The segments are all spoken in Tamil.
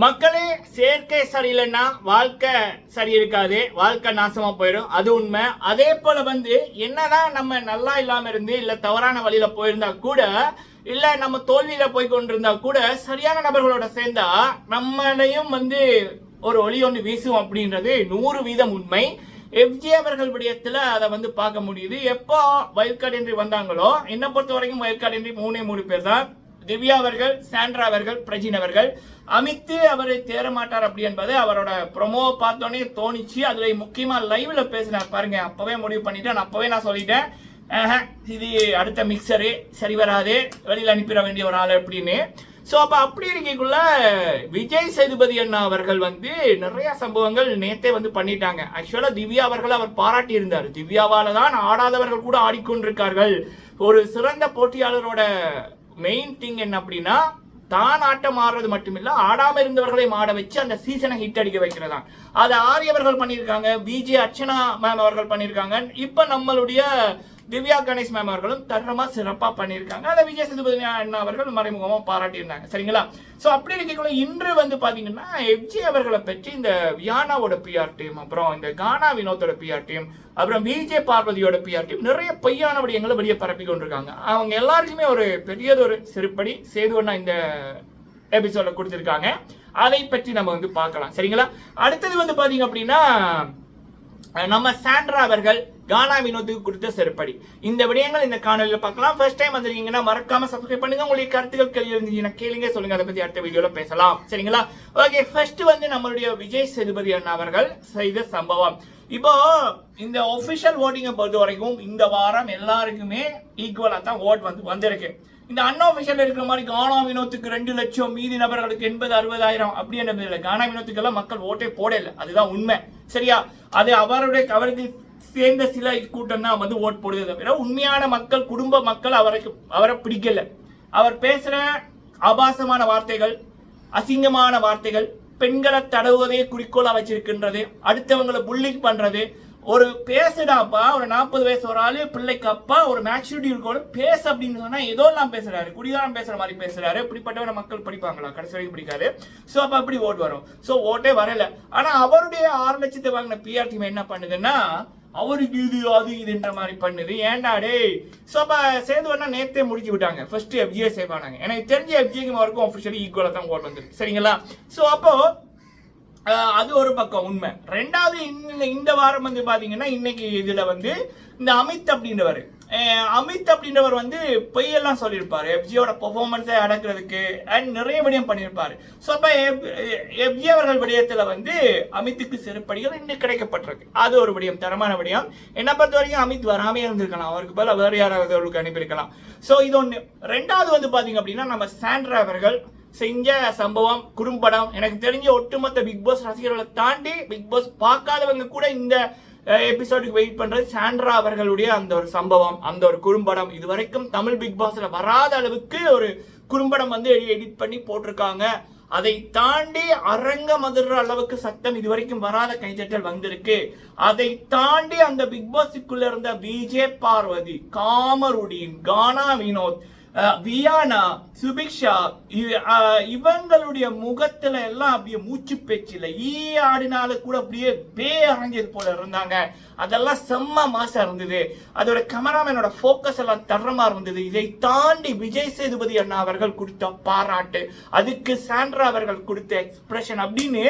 மக்களே சேர்க்கை சரியில்லைன்னா வாழ்க்கை சரி இருக்காது. வாழ்க்கை நாசமா போயிடும். அது உண்மை. அதே போல வந்து என்னதான் நம்ம நல்லா இல்லாம இருந்து இல்ல தவறான வழியில போயிருந்தா கூட இல்ல நம்ம தோல்வியில போய் கொண்டிருந்தா கூட சரியான நபர்களோட சேர்ந்தா நம்மளையும் வந்து ஒரு ஒளி ஒன்று வீசும் அப்படின்றது நூறு வீதம் உண்மை. எஃப்ஜி அவர்கள் விடயத்துல அதை வந்து பார்க்க முடியுது. எப்போ வயல் கார்டு வந்தாங்களோ என்னை பொறுத்த வரைக்கும் வயல்காடின்றி மூணே மூணு பேர் தான். திவ்யா அவர்கள் சாண்ட்ரா அவர்கள் பிரஜின் அவர்கள். அமித்து அவரை தேர மாட்டார் அப்படி என்பது அவரோட ப்ரொமோ பார்த்தோன்னே தோணிச்சு. அதுல முக்கியமா லைவ்ல பேசினார் பாருங்க. அப்பவே முடிவு பண்ணிட்டேன். நான் அப்பவே நான் சொல்லிட்டேன். இது அடுத்த மிக்சரு சரி வராது. வெளியில் அனுப்பிட வேண்டிய ஒரு ஆள் அப்படின்னு. ஸோ அப்போ அப்படி இருக்கக்குள்ள விஜய் சேதுபதி அண்ணா அவர்கள் வந்து நிறைய சம்பவங்கள் நேத்தே வந்து பண்ணிட்டாங்க. ஆக்சுவலாக திவ்யா அவர்கள் அவர் பாராட்டி இருந்தார். திவ்யாவால தான் ஆடாதவர்கள் கூட ஆடிக்கொண்டிருக்கார்கள். ஒரு சிறந்த போட்டியாளரோட மெயின் திங் என்ன அப்படின்னா தான் ஆட்டம் ஆடுறது மட்டுமில்ல ஆடாமல் இருந்தவர்களை ஆட வச்சு அந்த சீசனை ஹிட் அடிக்க வைக்கிறதா அதை ஆரியவர்கள் பண்ணியிருக்காங்க பிஜே அர்ச்சனா மேம் அவர்கள் பண்ணியிருக்காங்க. இப்போ நம்மளுடைய திவ்யா கணேஷ் மேம் அவர்களும் தரமா சிறப்பா பண்ணியிருக்காங்க. அதை விஜய் சேதுபதி அண்ணா அவர்கள் மறைமுகமா பாராட்டியிருந்தாங்க. சரிங்களா? ஸோ அப்படி இருக்கக்குள்ள இன்று வந்து பாத்தீங்கன்னா எஃப்ஜி அவர்களை பற்றி இந்த வியானாவோட பிஆர் டீம் அப்புறம் இந்த கானா வினோத்தோட பிஆர் டீம் அப்புறம் விஜே பார்வதியோட பிஆர் டீம் நிறைய பொய்யான விடயங்களை வெளியே பரப்பி கொண்டிருக்காங்க. அவங்க எல்லாருக்குமே ஒரு பெரியதொரு செருப்படி சேதுவண்ணா இந்த எபிசோட கொடுத்துருக்காங்க. அதை பற்றி நம்ம வந்து பார்க்கலாம். சரிங்களா? அடுத்தது வந்து பாத்தீங்க அப்படின்னா நம்ம சாண்ட்ரா அவர்கள் கானா வினோத்துக்கு கொடுத்த செருப்படி. இந்த விடயங்கள் இந்த காணொலியில் பார்க்கலாம். ஃபர்ஸ்ட் டைம் வந்திருக்கீங்கன்னா மறக்காம சப்ஸ்கிரைப் பண்ணுங்க. உங்களுக்கு கருத்துக்கள் கேள்வி இருந்துச்சுன்னா கேளுங்க. சொல்லுங்க. அதை பத்தி அடுத்த வீடியோல பேசலாம். சரிங்களா? ஓகே ஃபர்ஸ்ட் வந்து நம்மளுடைய விஜய் சேதுபதி அண்ணா அவர்கள் செய்த சம்பவம். இப்போ இந்த ஒபிஷியல் ஓட்டிங்கை பொறுத்த வரைக்கும் இந்த வாரம் எல்லாருக்குமே ஈக்குவலா தான் ஓட் வந்து வந்திருக்கு. இந்த அன்ஆஃபிஷியல் இருக்கிற மாதிரி கானா வினோத்துக்கு ரெண்டு லட்சம் மீதி நபர்களுக்கு எண்பது அறுபதாயிரம் அப்படி என்ன இல்லை. கானா வினோத்துக்கு எல்லாம் மக்கள் ஓட்டே போடல. அதுதான் உண்மை. சரியா? அது அவருடைய அவருக்கு சேர்ந்த சில கூட்டம் தான் வந்து ஓட் போடுது தவிர உண்மையான மக்கள் குடும்ப மக்கள் அவருக்கு அவரை பிடிக்கல. அவர் பேசுகிற ஆபாசமான வார்த்தைகள் அசிங்கமான வார்த்தைகள் பெண்களை தடவுவதே குறிக்கோளாக வச்சிருக்கின்றது அடுத்தவங்களை புல்லிங் பண்ணுறது ஒரு பேசுடாப்பா ஒரு நாற்பது வயசு ஒரு ஆளு பிள்ளைக்கு அப்பா ஒரு மேச்சூரிட்டி இருக்கணும் பேச அப்படின்னு சொன்னா ஏதோ எல்லாம் பேசுறாரு குடிகாரம் பேசுற மாதிரி பேசுறாரு. இப்படிப்பட்டவரை மக்கள் படிப்பாங்களா? கடைசி வரைக்கும் பிடிக்காது. ஸோ அப்ப அப்படி ஓட் வரும். ஸோ ஓட்டே வரல. ஆனா அவருடைய ஆறு லட்சத்தை வாங்கின பிஆர் டீம் என்ன பண்ணுதுன்னா அவருக்கு இது அது இதுன்ற மாதிரி பண்ணுது. ஏன்டா டேய் ஸோ அப்போ சேதுவனா நேத்தே முடிச்சு விட்டாங்க. ஃபர்ஸ்ட் எஃப்ஜிஏ சேவ் ஆனாங்க. எனக்கு தெரிஞ்ச எஃப்ஜிக்கு வரைக்கும் ஆஃபிஷியலி ஈக்குவலாக தான் ஓட் வந்துருக்கு. சரிங்களா? ஸோ அப்போ அது ஒரு பக்கம் உண்மை. ரெண்டாவது இந்த இந்த வாரம் வந்து பார்த்தீங்கன்னா இன்னைக்கு இதில் வந்து இந்த அமித் அப்படின்றவர். அமித் அப்படின்றவர் வந்து பொய்யெல்லாம் சொல்லியிருப்பார். எஃப்ஜியோட பெர்ஃபார்மன்ஸை அடக்கிறதுக்கு அண்ட் நிறைய விடயம் பண்ணியிருப்பார். ஸோ அப்போ எஃப்ஜி அவர்கள் விடயத்தில் வந்து அமித்துக்கு சிறுப்படிகள் இன்னும் கிடைக்கப்பட்டிருக்கு. அது ஒரு விடயம் தரமான விடயம். என்னை பொறுத்த வரைக்கும் அமித் வராமே இருந்திருக்கலாம். அவருக்கு பதில் வேறு யாராவது அவருக்கு அனுப்பியிருக்கலாம். ஸோ இது ஒன்று ரெண்டாவது வந்து பார்த்தீங்க அப்படின்னா நம்ம சாண்ட்ரா அவர்கள் செஞ்ச சம்பவம் குறும்படம். எனக்கு தெரிஞ்ச ஒட்டுமொத்த பிக் பாஸ் ரசிகர்களை தாண்டி பிக் பாஸ் பார்க்காதவங்க கூட இந்த எபிசோடுக்கு வெயிட் பண்றது சாண்ட்ரா அவர்களுடைய அந்த ஒரு சம்பவம் அந்த ஒரு குறும்படம். இது வரைக்கும் தமிழ் பிக் பாஸ்ல வராத அளவுக்கு ஒரு குறும்படம் வந்து எடிட் பண்ணி போட்டிருக்காங்க. அதை தாண்டி அரங்க மதுர அளவுக்கு சத்தம் இது வரைக்கும் வராத கைதட்டல் வந்திருக்கு. அதை தாண்டி அந்த பிக் பாஸுக்குள்ள இருந்த விஜய் பார்வதி காமருடின் கானா வினோத் வியானா சுபிக்ஷா இ- இவங்களுடைய முகத்துல எல்லாம் அப்படியே மூச்சு பேச்சில். ஈ ஆடினால கூட அப்படியே பே அரைஞ்சது போல இருந்தாங்க. அதெல்லாம் செம்ம மாசா இருந்தது. அதோட கேமராமேனோட ஃபோக்கஸ் எல்லாம் தரமா இருந்தது. இதை தாண்டி விஜய் சேதுபதி அண்ணா அவர்கள் கொடுத்த பாராட்டு அதுக்கு சாண்ட்ரா அவர்கள் கொடுத்த எக்ஸ்பிரஷன் அப்படின்னு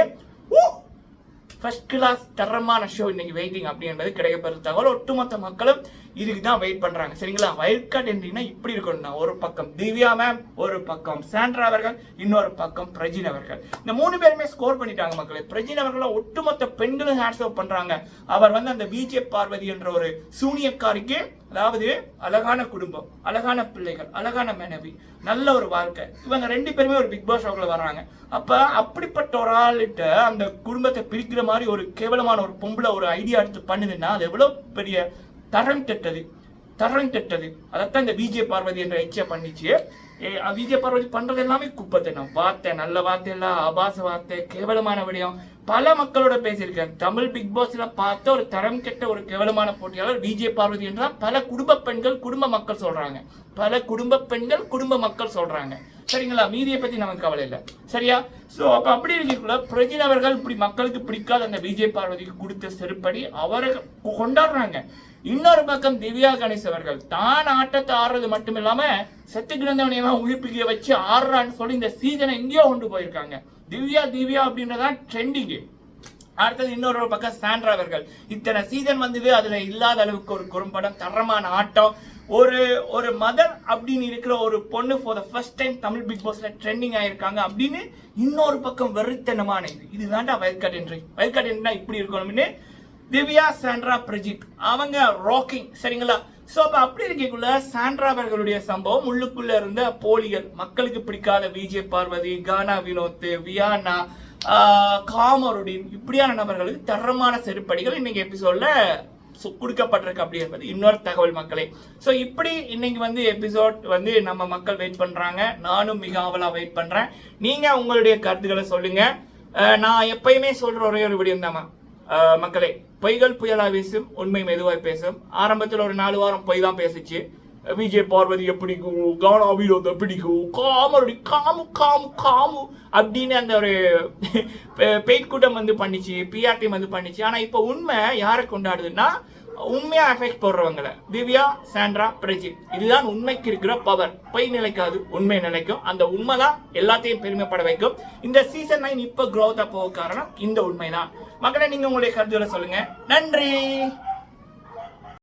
ஃபர்ஸ்ட் கிளாஸ் தரமான ஷோ இன்னைக்கு வெயிட்டிங் அப்படின்றது கிடைக்கப்பெறும் தகவல். ஒட்டுமொத்த மக்களும் இதுக்கு தான் வெயிட் பண்றாங்க. சரிங்களா? வைல்ட் கார்டு என்றீங்கன்னா இப்படி இருக்கணும்னா ஒரு பக்கம் திவ்யா மேம் ஒரு பக்கம் சாண்ட்ரா அவர்கள் இன்னொரு பக்கம் பிரஜின் அவர்கள். இந்த மூணு பேருமே ஸ்கோர் பண்ணிட்டாங்க மக்களே. பிரஜின் அவர்கள் ஒட்டுமொத்த பெண்களும் ஹேண்ட்ஸ் ஆஃப் பண்றாங்க. அவர் வந்து அந்த பிஜே பார்வதி என்ற ஒரு சூனியக்காரிக்கு அதாவது அழகான குடும்பம் அழகான பிள்ளைகள் அழகான மனைவி நல்ல ஒரு வாழ்க்கை. இவங்க ரெண்டு பேருமே ஒரு பிக் பாஸ் ஷோக்குள்ள வர்றாங்க. அப்ப அப்படிப்பட்ட ஒரு ஆள்கிட்ட அந்த குடும்பத்தை பிரிக்கிற மாதிரி ஒரு கேவலமான ஒரு பொம்பளை ஒரு ஐடியா எடுத்து பண்ணுதுன்னா அது எவ்வளவு பெரிய தரம் கெட்டது தரம் கெட்டது. அதைத்தான் இந்த விஜய பார்வதி என்ற எச்ச பண்ணிச்சு. ஏ, விஜய பார்வதி பண்றது எல்லாமே குப்பத்தனம் வார்த்தை நல்ல வார்த்தை இல்ல ஆபாச வார்த்தை கேவலமான விடயம். பல மக்களோட பேசியிருக்கேன். தமிழ் பிக் பாஸ்ல பார்த்த ஒரு தரம் கெட்ட ஒரு கேவலமான போட்டியாளர் விஜய பார்வதி என்றால் பல குடும்ப பெண்கள் குடும்ப மக்கள் சொல்றாங்க. பல குடும்ப பெண்கள் குடும்ப மக்கள் சொல்றாங்க. சரிங்களா? மீதியை பத்தி நமக்கு கவலை இல்லை. சரியா? சோ அப்ப அப்படி இருக்கக்குள்ள பிரஜின் அவர்கள் இப்படி மக்களுக்கு பிடிக்காத அந்த விஜய் பார்வதிக்கு கொடுத்த செருப்படி அவரை கொண்டாடுறாங்க. இன்னொரு பக்கம் திவ்யா கணேஷ் அவர்கள் தான் ஆட்டத்தை ஆடுறது மட்டும் இல்லாம செத்து கிடந்தவனையெல்லாம் உயிர்ப்பிக்க வச்சு ஆடுறான்னு சொல்லி இந்த சீசனை எங்கேயோ கொண்டு போயிருக்காங்க. திவ்யா திவ்யா அப்படின்றதான் ட்ரெண்டிங்கு அடுத்தது இன்னொரு பக்கம் சாண்ட்ரா அவர்கள் இத்தனை சீசன் வந்தது அதுல இல்லாத அளவுக்கு ஒரு குறும்படம் தரமான ஆட்டம் ஒரு ஒரு மதர் அப்படின்னு இருக்கிற ஒரு பொண்ணு for the first time Tamil big பாஸ்ல ட்ரெண்டிங் ஆயிருக்காங்க அப்படின்னு இன்னொரு பக்கம் வெறித்தனமான இது. இதுதான்டா வயல்காட் என்ட்ரி வயல்காட் என்ட்ரினா இப்படி இருக்கணும்னு திவ்யா சாண்ட்ரா பிரஜித். அவங்க ராக்கிங் சரிங்களா? ஸோ அப்போ அப்படி இருக்கக்குள்ள சாண்ட்ரா அவர்களுடைய சம்பவம் உள்ளுக்குள்ள இருந்த போலிகள். மக்களுக்கு பிடிக்காத விஜய் பார்வதி கானா வினோத் வியானா காமருடின் இப்படியான நபர்களுக்கு தரமான செருப்படிகள் இன்னைக்கு எபிசோட்ல கொடுக்கப்பட்டிருக்கு அப்படி என்பது இன்னொரு தகவல் மக்களே. ஸோ இப்படி இன்னைக்கு வந்து எபிசோட் வந்து நம்ம மக்கள் வெயிட் பண்ணுறாங்க நானும் மிக ஆவலா வெயிட் பண்ணுறேன் நீங்கள் உங்களுடைய கருத்துக்களை சொல்லுங்கள் நான் எப்பயுமே சொல்கிற ஒரே ஒரு விடியம் தான் மக்களே பொய்கள் புயலாக வீசும் உண்மை மெதுவாக பேசும். ஆரம்பத்தில் ஒரு நாலு வாரம் பொய் தான் பேசிச்சு. விஜய் பார்வதி பிடிக்கும் கானா வினோத பிடிக்கும் காமருடி காமு காமு காமு அப்படின்னு அந்த ஒரு பெயிட் கூட்டம் வந்து பண்ணிச்சு பிஆர்டி வந்து பண்ணிச்சு. ஆனா இப்போ உண்மை யாரை கொண்டாடுதுன்னா உண்மையா எஃபெக்ட் போடுறவங்கள. திவ்யா சாண்ட்ரா பிரஜித். இதுதான் உண்மைக்கு இருக்கிற பவர் பொய் நிலைக்காது உண்மை நிலைக்கும். அந்த உண்மை தான் எல்லாத்தையும் பெருமைப்பட வைக்கும். இந்த சீசன் நைன் இப்போ growth போக காரணம் இந்த உண்மை தான் மக்களை நீங்க உங்களுடைய கருத்துக்களை சொல்லுங்க. நன்றி!